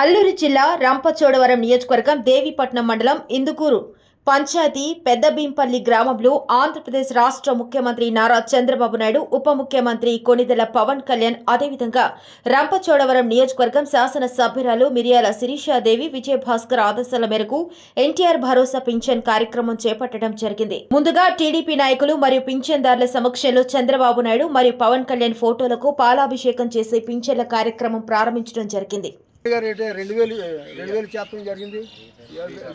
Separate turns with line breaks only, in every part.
అల్లూరు జిల్లా రంపచోడవరం నియోజకవర్గం దేవీపట్నం మండలం ఇందుకూరు. పంచాయతీ పెద్దభీంపల్లి గ్రామంలో ఆంధ్రప్రదేశ్ రాష్ట్ర ముఖ్యమంత్రి నారా చంద్రబాబు నాయుడు ఉప ముఖ్యమంత్రి కొనిదెల పవన్ కళ్యాణ్ అదేవిధంగా రంపచోడవరం నియోజకవర్గం శాసన సభ్యురాలు మిరియాల శిరీషాదేవి విజయభాస్కర్ ఆదేశాల మేరకు ఎన్టీఆర్ భరోసా పింఛన్ కార్యక్రమం చేపట్టడం జరిగింది. ముందుగా టీడీపీ నాయకులు మరియు పింఛన్దారుల సమక్షంలో చంద్రబాబు నాయుడు మరియు పవన్ కళ్యాణ్ ఫోటోలకు పాలాభిషేకం చేసే పింఛన్ల కార్యక్రమం ప్రారంభించడం జరిగింది.
రేటే రెండు వేలు రెండు వేలు శాతం జరిగింది.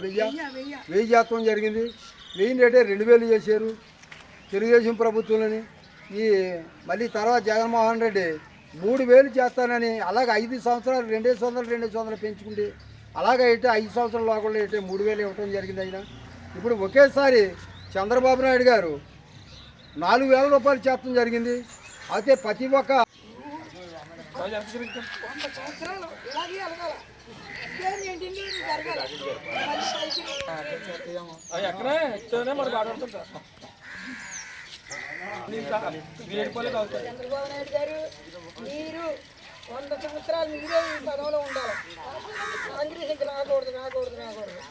వెయ్యి వెయ్యి శాతం జరిగింది. వెయ్యి రేటే రెండు వేలు చేశారు తెలుగుదేశం ప్రభుత్వంలోని. ఈ మళ్ళీ తర్వాత జగన్మోహన్ రెడ్డి మూడు వేలు చేస్తానని అలాగే ఐదు సంవత్సరాలు రెండే వందలు రెండే వందలు పెంచుకుంటే అలాగే అయితే ఐదు సంవత్సరాల లోపల అయితే మూడు వేలు ఇవ్వటం జరిగింది అయినా ఇప్పుడు ఒకేసారి చంద్రబాబు నాయుడు గారు నాలుగు వేల రూపాయలు చేతం జరిగింది. అయితే ప్రతి ఒక్క
అది ఎక్కడనే మనకు ఆడుతుంటా వేడి
చంద్రబాబు నాయుడు గారు మీరు వంద సంవత్సరాలు మీరే ఈ ఉండాలి కాంగ్రెస్ ఇంకా రాకూడదు రాకూడదు రాకూడదు